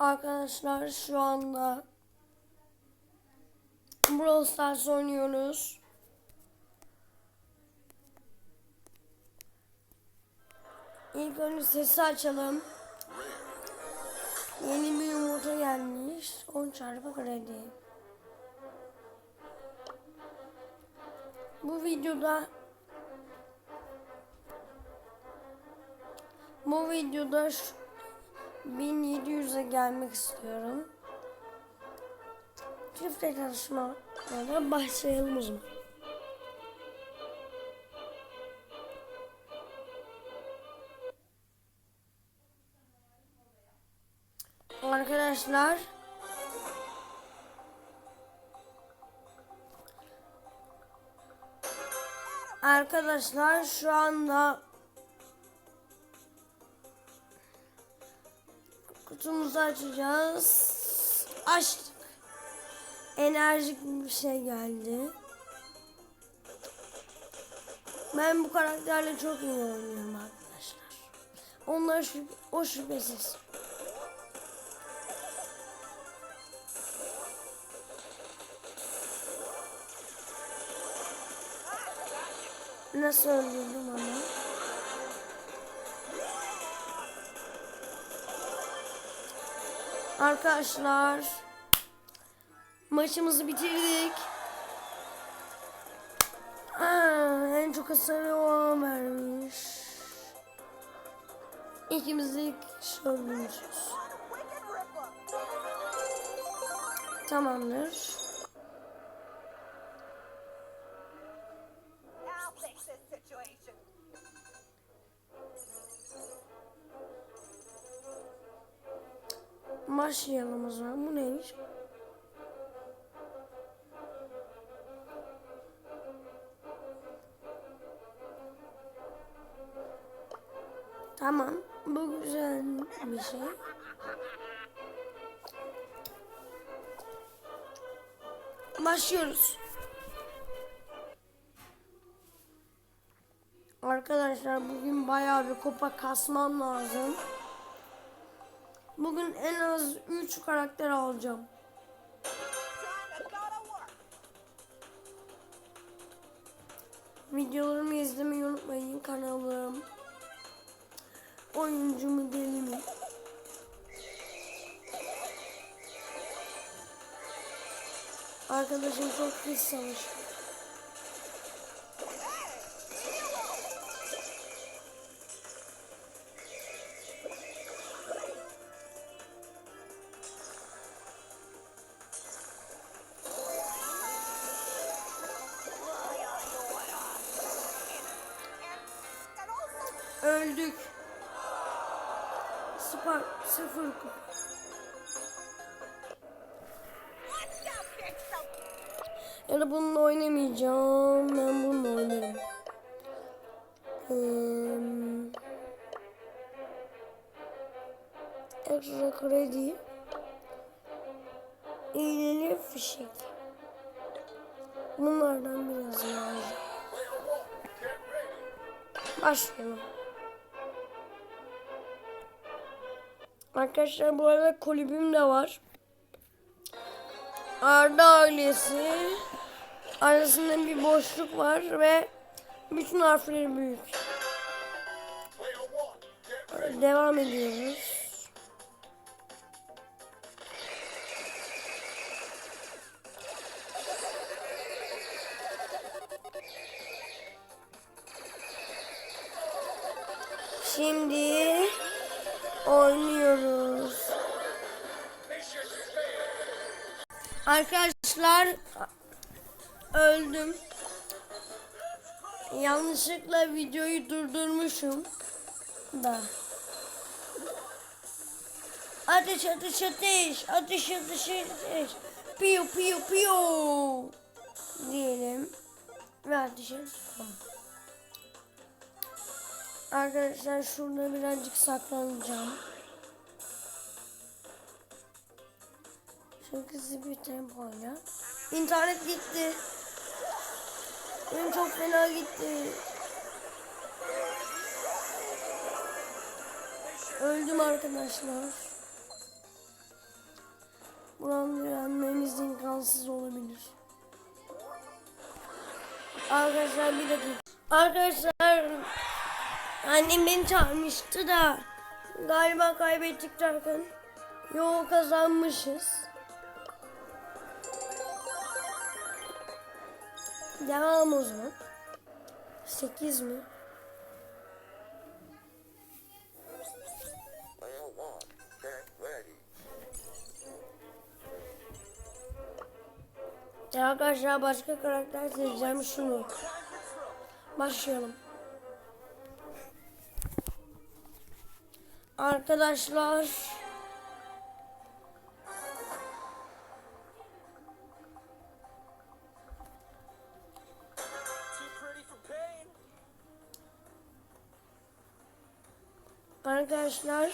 Arkadaşlar şu anda Brawl Stars oynuyoruz. İlk önce sesi açalım. Yeni bir yumurta gelmiş. 10 çarpı kredi. Bu videoda bu videoda şu- 1700'e gelmek istiyorum. Çifte çalışmalara başlayalım o zaman. Arkadaşlar Arkadaşlar şu anda kutumuzu açacağız. Açtık. Enerjik bir şey geldi. Ben bu karakterle çok iyi oynuyorum arkadaşlar. Onlar şüp o şüphesiz. Nasıl öldürdüm ama? Arkadaşlar maçımızı bitirdik. Aa, en çok hasarı o vermiş. İkimiz de öldürmüşüz. Tamamdır. Başlayalım o zaman. Bu neymiş? Tamam. Bu güzel bir şey. Başlıyoruz. Arkadaşlar bugün bayağı bir kupa kasmam lazım. Bugün en az 3 karakter alacağım. Videolarımı izlemeyi unutmayın kanalım. Oyuncu mu deli mi? Arkadaşım çok pis savaşıyor. Oynamayacağım. Ben bununla oynarım. Hmm. Ekstra kredi. İğneli fişek. Bunlardan biraz lazım. Başlayalım. Arkadaşlar bu arada kulübüm de var. Arda ailesi arasında bir boşluk var ve bütün harfleri büyük. Devam ediyoruz. Şimdi oynuyoruz. Arkadaşlar öldüm. Yanlışlıkla videoyu durdurmuşum da. Ateş ateş ateş ateş ateş ateş piyo piyo piyo diyelim ve ateşe tutalım. Arkadaşlar şurada birazcık saklanacağım. Çok hızlı bir tempoyla. İnternet gitti. Benim çok fena gitti. Öldüm arkadaşlar. Buranı yenmemiz imkansız olabilir. Arkadaşlar bir dakika. Arkadaşlar annem beni çağırmıştı da galiba kaybettik derken yo kazanmışız. Devam o zaman. 8 mi? Ya arkadaşlar başka karakter seçeceğim şunu. Başlayalım. Arkadaşlar Arkadaşlar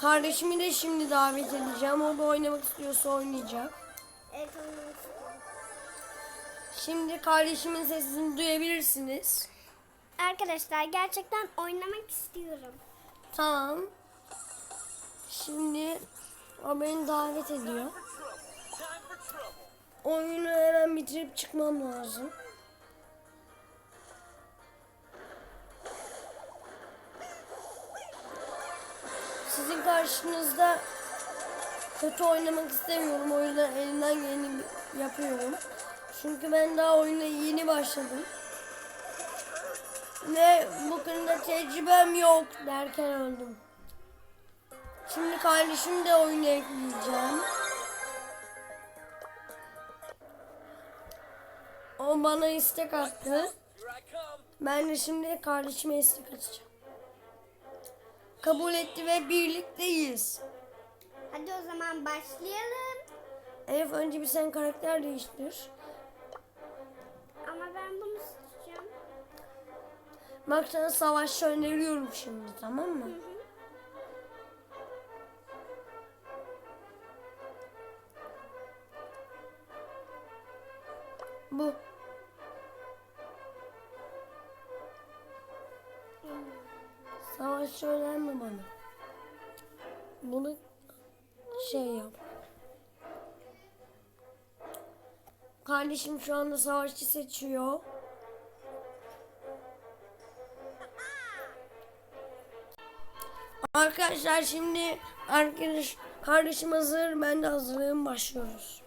kardeşimi de şimdi davet edeceğim. O da oynamak istiyorsa oynayacak. Evet oynamak istiyorum. Şimdi kardeşimin sesini duyabilirsiniz. Arkadaşlar gerçekten oynamak istiyorum. Tamam. Şimdi o beni davet ediyor. Oyunu hemen bitirip çıkmam lazım. Sizin karşınızda kötü oynamak istemiyorum. O yüzden elimden geleni yapıyorum. Çünkü ben daha oyuna yeni başladım. Ve bu konuda tecrübem yok derken öldüm. Şimdi kardeşim de oyuna ekleyeceğim. O bana istek attı. Ben de şimdi kardeşime istek atacağım. Kabul etti ve birlikteyiz. Hadi o zaman başlayalım. Elif önce bir sen karakter değiştir. Ama ben bunu seçeceğim. Bak sana savaşçı öneriyorum şimdi tamam mı? Bu. Savaşçı önerme bana. Bunu şey yap. Kardeşim şu anda savaşçı seçiyor. Arkadaşlar şimdi arkadaş kardeşim hazır, ben de hazırım. Başlıyoruz.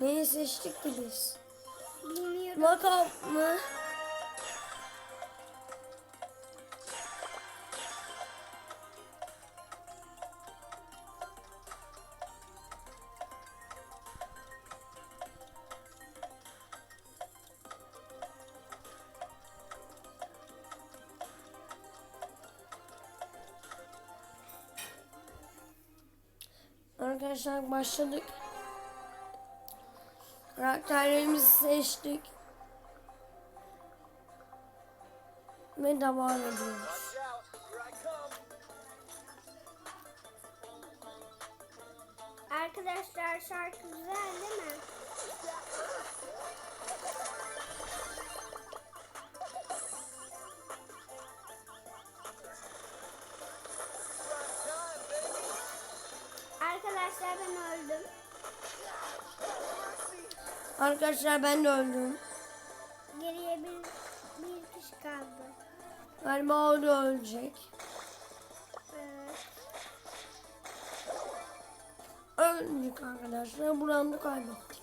Neyi seçtik ki biz? Bilmiyorum. Knockout mı? Arkadaşlar başladık. Karakterlerimizi seçtik. Ve devam ediyoruz. Arkadaşlar ben de öldüm. Geriye bir, bir kişi kaldı. Galiba o da ölecek. Evet. Öldük arkadaşlar. Bu roundu kaybettik.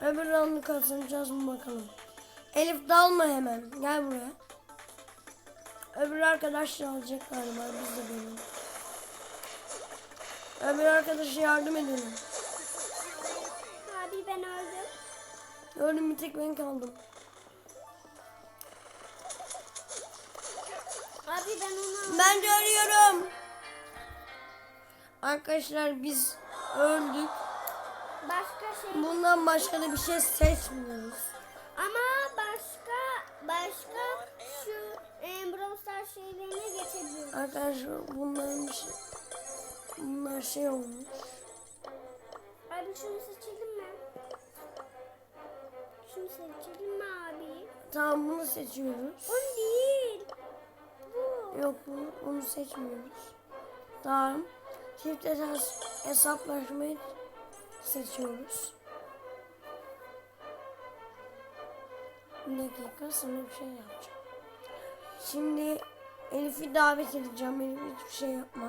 Öbür roundu kazanacağız mı bakalım. Elif dalma hemen. Gel buraya. Öbür arkadaş da alacak galiba. Biz de benim. Öbür arkadaşa yardım edelim. Gördüm bir tek ben kaldım. Abi ben onu Ben de ölüyorum. Arkadaşlar biz öldük. başka şey Bundan başka da bir şey seçmiyoruz. ama başka başka şu e, Brawl Stars şeylerine geçebiliyoruz. Arkadaşlar bunların bir şey... Bunlar şey olmuş. Abi şunu seçelim seçelim abi? Tamam bunu seçiyoruz. O değil. Bu. Yok bunu, onu seçmiyoruz. Tamam. Çift esas hesaplaşmayı seçiyoruz. Bir dakika sana bir şey yapacağım. Şimdi Elif'i davet edeceğim. Elif hiçbir şey yapma.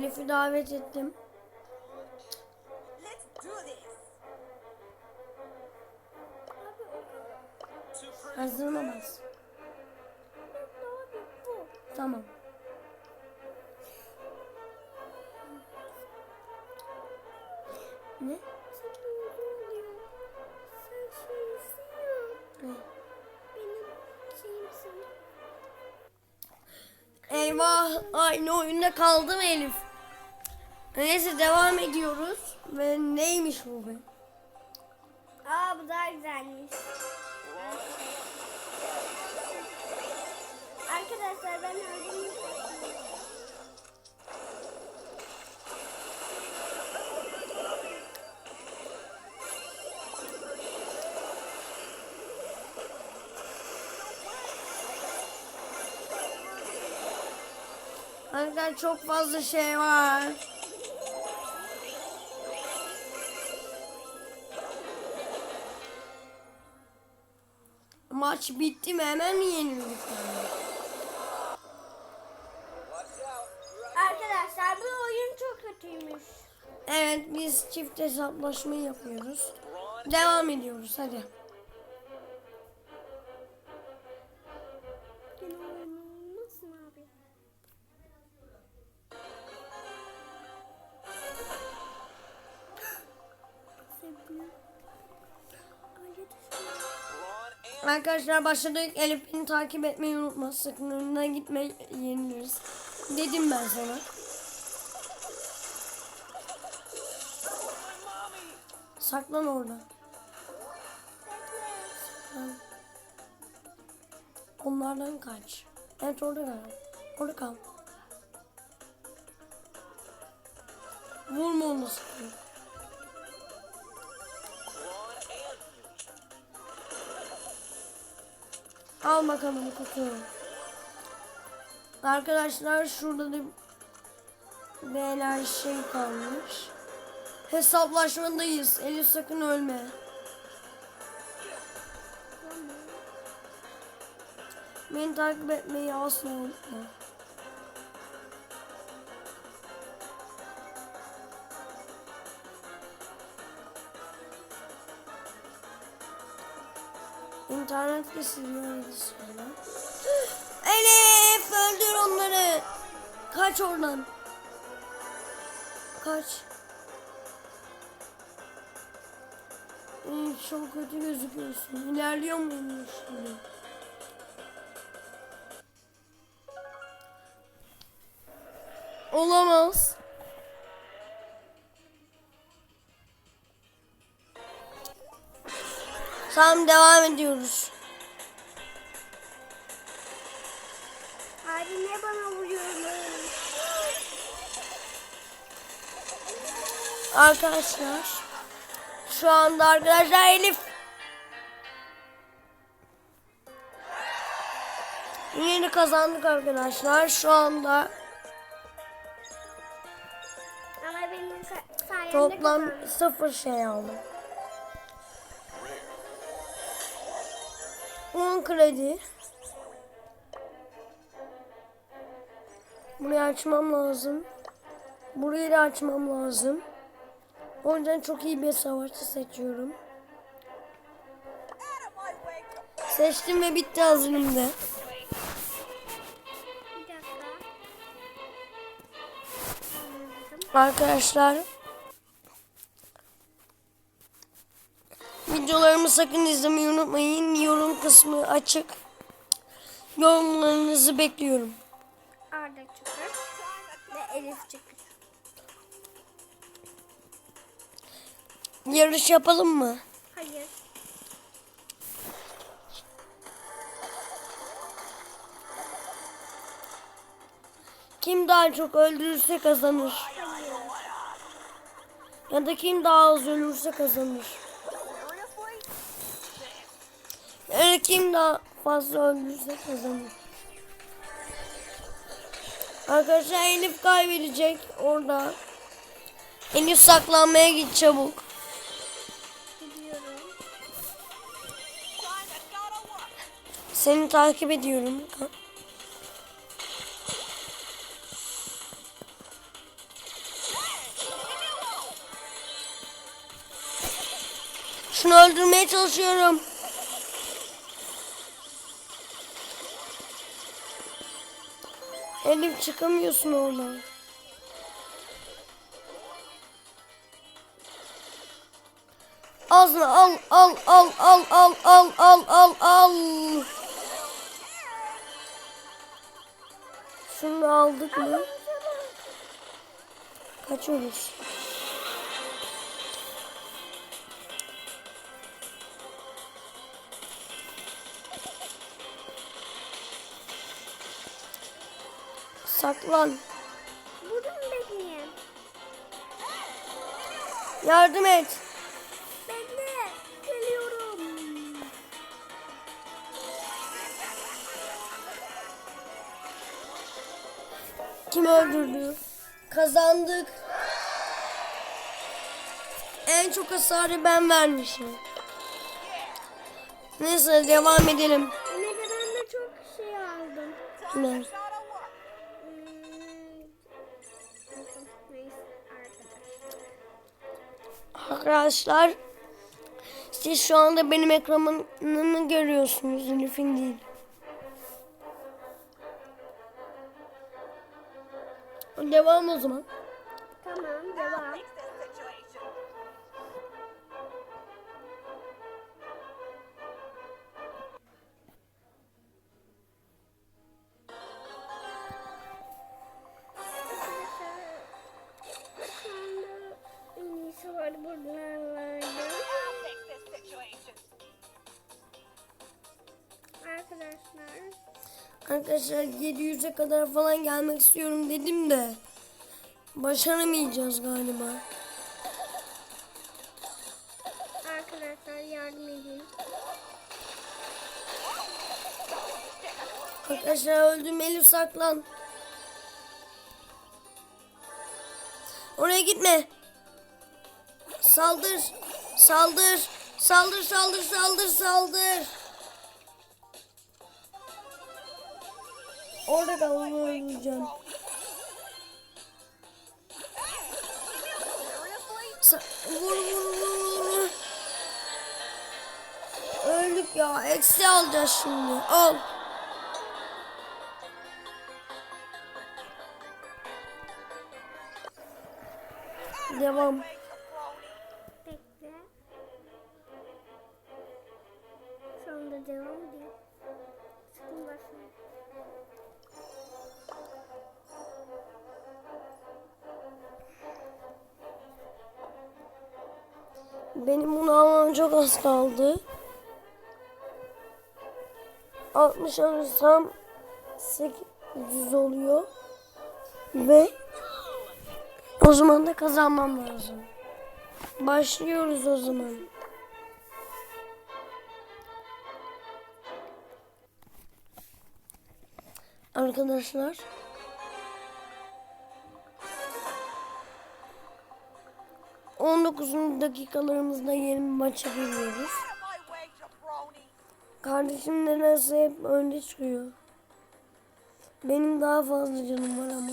Elif'i davet ettim. Bas. Tamam. Ne? Eyvah aynı oyunda kaldım Elif. Neyse devam ediyoruz. Ve neymiş bu be? Aa bu daha güzelmiş. Arkadaşlar ben öldüm. Arkadaşlar çok fazla şey var. Maç bitti mi hemen mi yenildik? Arkadaşlar bu oyun çok kötüymüş. Evet biz çift hesaplaşmayı yapıyoruz. Devam ediyoruz hadi. Arkadaşlar başladık. Elif takip etmeyi unutma. Sakın önünden gitme yeniliriz. Dedim ben sana. Saklan orada. Saklan. Onlardan kaç. Evet orada kal. Orada kal. Vurma onu sakın. Al bakalım kutu. Arkadaşlar şurada da beyler şey kalmış. Hesaplaşmadayız. Elif sakın ölme. Beni takip etmeyi asla unutma. İnternet kesiliyor sonra. Elif öldür onları. Kaç oradan. Kaç. Elif çok kötü gözüküyorsun. İlerliyor muyum şimdi? Olamaz. Tamam devam ediyoruz. Abi niye bana vuruyorsun? Arkadaşlar şu anda arkadaşlar Elif Yeni kazandık arkadaşlar. Şu anda toplam sıfır şey aldım. Kredi. Burayı açmam lazım. Burayı da açmam lazım. O yüzden çok iyi bir savaşçı seçiyorum. Seçtim ve bitti hazırımda. Arkadaşlar sakın izlemeyi unutmayın. Yorum kısmı açık. Yorumlarınızı bekliyorum. Arda çıkar ve Elif çıkar. Yarış yapalım mı? Hayır. Kim daha çok öldürürse kazanır. Ya da kim daha az ölürse kazanır. Eğer kim daha fazla öldürürse kazanır. Arkadaşlar Elif kaybedecek orada. Elif saklanmaya git çabuk. Seni takip ediyorum. Şunu öldürmeye çalışıyorum. Elif çıkamıyorsun oradan. Ağzına al al al al al al al al al. Şunu aldık mı? Kaçıyoruz. Saklan. Burada mı bekleyeyim? Yardım et. Bekle. Geliyorum. Kim öldürdü? Kazandık. En çok hasarı ben vermişim. Neyse devam edelim. Yine de ben de çok şey aldım. Ne? Arkadaşlar. Siz şu anda benim ekranımı görüyorsunuz Elif'in değil. Devam o zaman. Tamam devam. 700'e kadar falan gelmek istiyorum dedim de başaramayacağız galiba. Arkadaşlar yardım edin. Arkadaşlar öldüm Elif saklan. Oraya gitme. Saldır. Saldır. Saldır saldır saldır saldır. Orada kal onu öldüreceğim. Sa- vur vur vur. Öldük ya. Eksi alacağız şimdi. Al. Devam. Benim bunu almam çok az kaldı. 60 alırsam 800 oluyor. Ve o zaman da kazanmam lazım. Başlıyoruz o zaman. Arkadaşlar. On dokuzuncu dakikalarımızda yeni bir maça giriyoruz. Kardeşim nedense hep önde çıkıyor. Benim daha fazla canım var ama.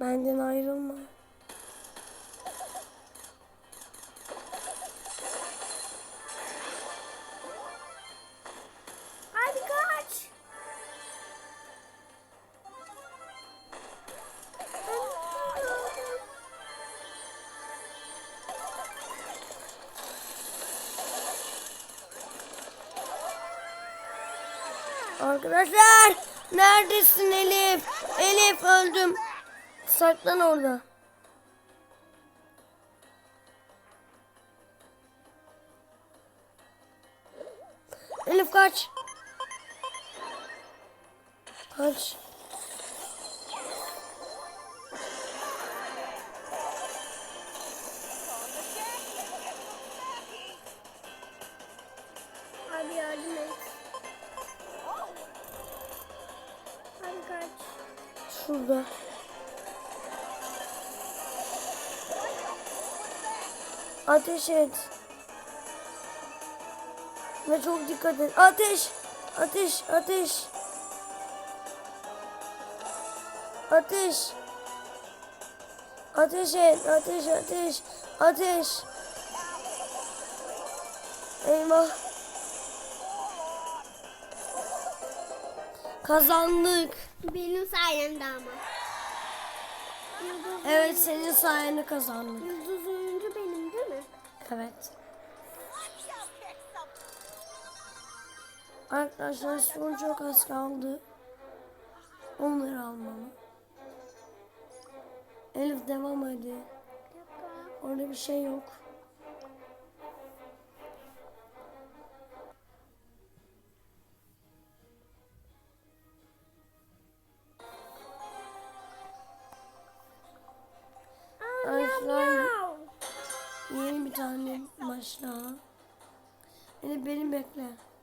Benden ayrılma. Arkadaşlar neredesin Elif? Elif öldüm. Saklan orada. Şurada. Ateş et. Ve çok dikkat et. Ateş! Ateş! Ateş! Ateş! Ateş et! Ateş! Ateş! Ateş! Eyvah! Kazandık. Benim sayemde ama. Yıldız, Evet senin sayende kazandık. yıldız oyuncu benim değil mi? Evet. Arkadaşlar son çok az kaldı. Onları almalı. Elif devam hadi. Orada bir şey yok. Elif beni bekle.